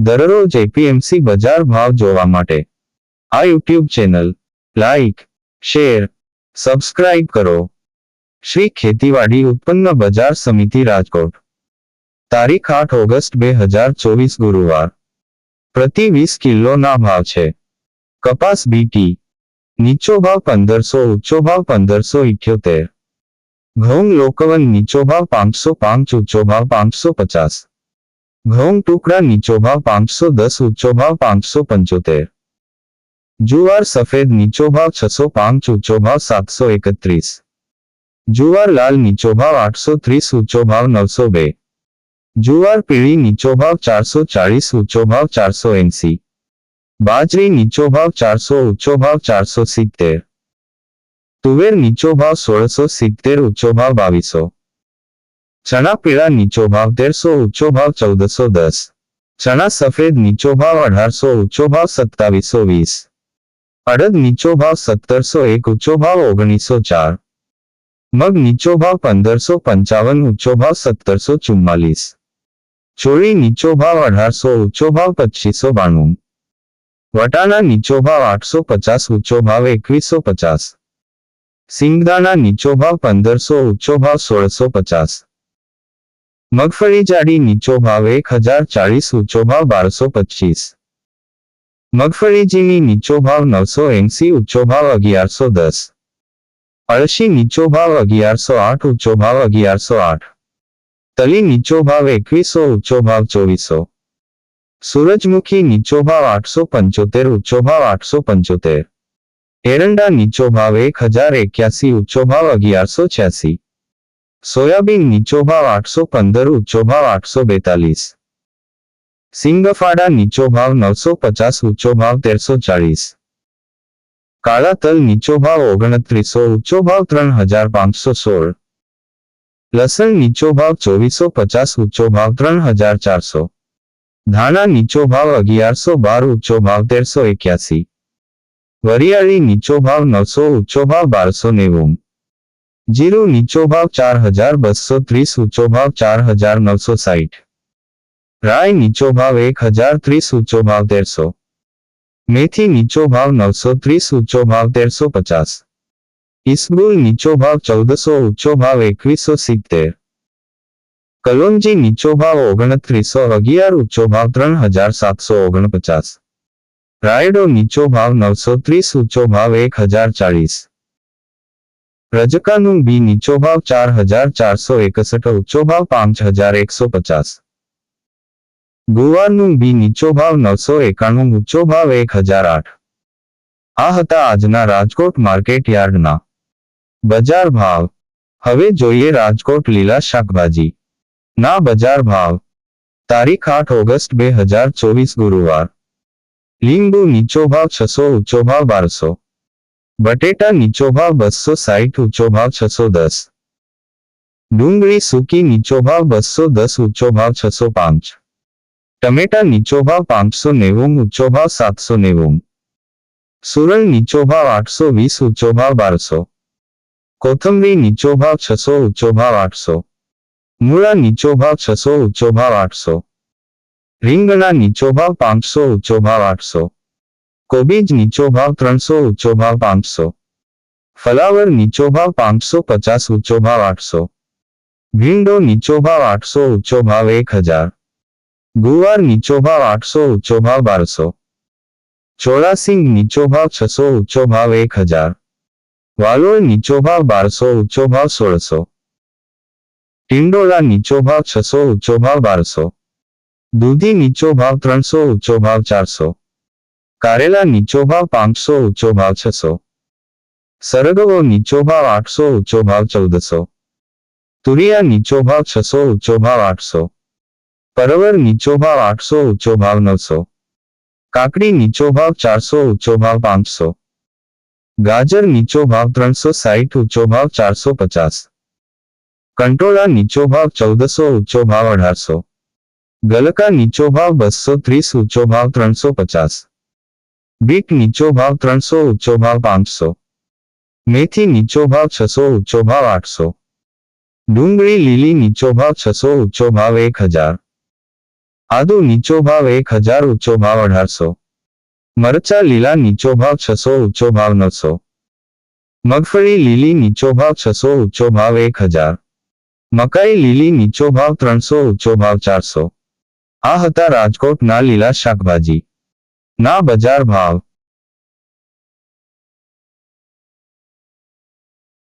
દરરોજ એપીએમસી બજાર ભાવ જોવા માટે. આ YouTube channel like share subscribe કરો. શ્રી ખેતીવાડી ઉત્પન્ન બજાર સમિતિ રાજકોટ. તારીખ આઠ ઓગસ્ટ બે હજાર ચોવીસ ગુરુવાર. પ્રતિ વીસ કિલોના ભાવ છે. કપાસ બીટી નીચો ભાવ પંદરસો ઊંચો ભાવ પંદરસો ઇઠ્યોતેર. ઘઉં લોકવન નીચો ભાવ પાંચસો પાંચ ઊંચો ભાવ પાંચસો પચાસ. ઘઉં ટુકડા નીચો ભાવ પાંચસો દસ ઊંચો ભાવ પાંચસો પંચોતેર. જુવાર સફેદ નીચો ભાવ છસો પાંચ ઊંચો ભાવ સાતસો એકત્રીસ. જુવાર લાલ નીચો ભાવ આઠસો ત્રીસ ઊંચો ભાવ નવસો બે. જુવાર પીળી નીચો ભાવ ચારસો ચાળીસ ઊંચો ભાવ ચારસો એંસી. બાજરી નીચો ભાવ ચારસો ઊંચો ભાવ ચારસો સિત્તેર. તુવેર નીચો ભાવ સોળસો સિત્તેર ઊંચો ભાવ બાવીસો. ચણા પીળા નીચો ભાવ તેરસો ઊંચો ભાવ ચૌદસો દસ ચણા સફેદ નીચો ભાવ અઢારસો ઊંચો ભાવ સત્તાવીસો વીસ અડદ નીચો ભાવ સત્તરસો એક ઊંચો ભાવ ઓગણીસો ચાર મગ નીચો ભાવ પંદરસો પંચાવન ઊંચો ભાવ સત્તરસો ચુમ્માલીસ ચોળી નીચો ભાવ અઢારસો ઊંચો ભાવ પચીસો બાણું વટાણા નીચો ભાવ આઠસો પચાસ ઊંચો ભાવ એકવીસો પચાસ સિંગદાણા નીચો ભાવ પંદરસો ઊંચો ભાવ સોળસો પચાસ મગફળી જાડી નીચો ભાવ એક હજાર ચાળીસ ઊંચો ભાવ બારસો પચીસ મગફળી ઝીણી નીચો ભાવ નવસો એંસી ઊંચો ભાવ અગિયારસો દસ અળશી નીચો ભાવ અગિયારસો આઠ ઊંચો ભાવ અગિયારસો આઠ તલી નીચો ભાવ એકવીસો ઊંચો ભાવ ચોવીસો સૂરજમુખી નીચો ભાવ આઠસો પંચોતેર ઊંચો ભાવ આઠસો પંચોતેર એરંડા નીચો ભાવ એક હજાર એક્યાસી ઊંચો ભાવ અગિયારસો છ્યાસી સોયાબીન નીચો ભાવ આઠસો પંદર ઊંચો ભાવ આઠસો બેતાલીસ સિંગફાડા નીચો ભાવ નવસો પચાસ ઊંચો ભાવ તેરસો ચાળીસ કાળા તલ નીચો ભાવ ઓગણત્રીસો ઊંચો ભાવ ત્રણ હજાર પાંચસો સોળ લસણ નીચો ભાવ ચોવીસો પચાસ ઊંચો ભાવ ત્રણ હજાર ચારસો ધાણા નીચો ભાવ અગિયારસો બાર ઊંચો ભાવ તેરસો એક્યાસી વરિયાળી નીચો ભાવ નવસો ઊંચો ભાવ બારસો નેવું જીરું નીચો ભાવ ચાર હજાર બસો ત્રીસ ઊંચો ભાવ ચાર હજાર નવસો સાઠ રાય નીચો ભાવ એક હજાર ત્રીસ ઊંચો ભાવ તેરસો મેથી નીચો ભાવ નવસો ત્રીસ ઊંચો ભાવ તેરસો પચાસ ઇસબુલ નીચો ભાવ ચૌદસો ઊંચો ભાવ એકવીસો સિત્તેર કલોંજી નીચો ભાવ ઓગણત્રીસો અગિયાર ઊંચો ભાવ ત્રણ હજાર સાતસો ઓગણપચાસ રાયડો નીચો ભાવ નવસો ત્રીસ ઊંચો ભાવ એક હજાર ચાળીસ રજકાનું બી નીચો ભાવ ચાર હજાર ચારસો એકસઠ, ઊંચો ભાવ પાંચ હજાર એકસો પચાસ. ગુવારનું બી નીચો ભાવ નવસો એકાણું, ઊંચો ભાવ એક હજાર આઠ. આ હતા આજના રાજકોટ માર્કેટ યાર્ડના બજાર ભાવ. હવે જોઈએ રાજકોટ લીલા શાકભાજી. ના બજાર ભાવ. તારીખ આઠ ઓગસ્ટ બે હજાર ચોવીસ ગુરુવાર. લીંબુ નીચો ભાવ છસો, ઊંચો ભાવ બારસો. બટેટા નીચો ભાવ બસો સાઠ ઊંચો ભાવ છસો દસ. ડુંગળી સૂકી નીચો ભાવ બસો દસ ઊંચો ભાવ છસો પાંચ. ટમેટા નીચો ભાવ પાંચસો નેવું ઊંચો ભાવ સાતસો નેવું. સુરણ નીચો ભાવ આઠસો વીસ ઊંચો ભાવ બારસો. કોથમરી નીચો ભાવ છસો ઊંચો ભાવ આઠસો. મૂળા નીચો ભાવ છસો ઊંચો ભાવ આઠસો. રીંગણા નીચો ભાવ પાંચસો ઊંચો ભાવ આઠસો. કોબીજ નીચો ભાવ ત્રણસો ઊંચો ભાવ પાંચસો ફલાવર નીચો ભાવ પાંચસો પચાસ ઊંચો ભાવ આઠસો ભીંડો નીચો ભાવ આઠસો ઊંચો ભાવ એક હજાર ગુવાર નીચો ભાવ આઠસો ઊંચો ભાવ બારસો ચોરાસિંગ નીચો ભાવ છસો ઊંચો ભાવ એક હજાર વાલોળ નીચો ભાવ બારસો ઊંચો ભાવ સોળસો ટિંડોળા નીચો ભાવ છસો ઊંચો ભાવ બારસો દૂધી નીચો ભાવ ત્રણસો ઊંચો ભાવ ચારસો કારેલા નીચો ભાવ પાંચસો ઊંચો ભાવ છસો સરગવો નીચો ભાવ આઠસો ઊંચો ભાવ ચૌદસો તુરિયા નીચો ભાવ છસો ઊંચો ભાવ આઠસો પરવર નીચો ભાવ આઠસો ઊંચો ભાવ નવસો કાકડી નીચો ભાવ ચારસો ઊંચો ભાવ પાંચસો ગાજર નીચો ભાવ ત્રણસો સાઠ ઊંચો ભાવ ચારસો પચાસ કંટોળા નીચો ભાવ ચૌદસો ઊંચો ભાવ અઢારસો ગલકા નીચો ભાવ બસો ત્રીસ ઊંચો ભાવ ત્રણસો પચાસ બીટ નીચો ભાવ ત્રણસો, ઊંચો ભાવ પાંચસો. મેથી નીચો ભાવ છસો, ઊંચો ભાવ આઠસો. ડુંગળી લીલી નીચો ભાવ છસો, ઊંચો ભાવ એક હજાર. આદુ નીચો ભાવ એક હજાર, ઊંચો ભાવ અઢારસો. મરચા લીલા નીચો ભાવ છસો, ઊંચો ભાવ નવસો. મગફળી લીલી નીચો ભાવ છસો, ઊંચો ભાવ એક હજાર. મકાઈ લીલી નીચો ભાવ ત્રણસો, ઊંચો ભાવ ચારસો. આ હતા રાજકોટના લીલા શાકભાજી. ના બજાર ભાવ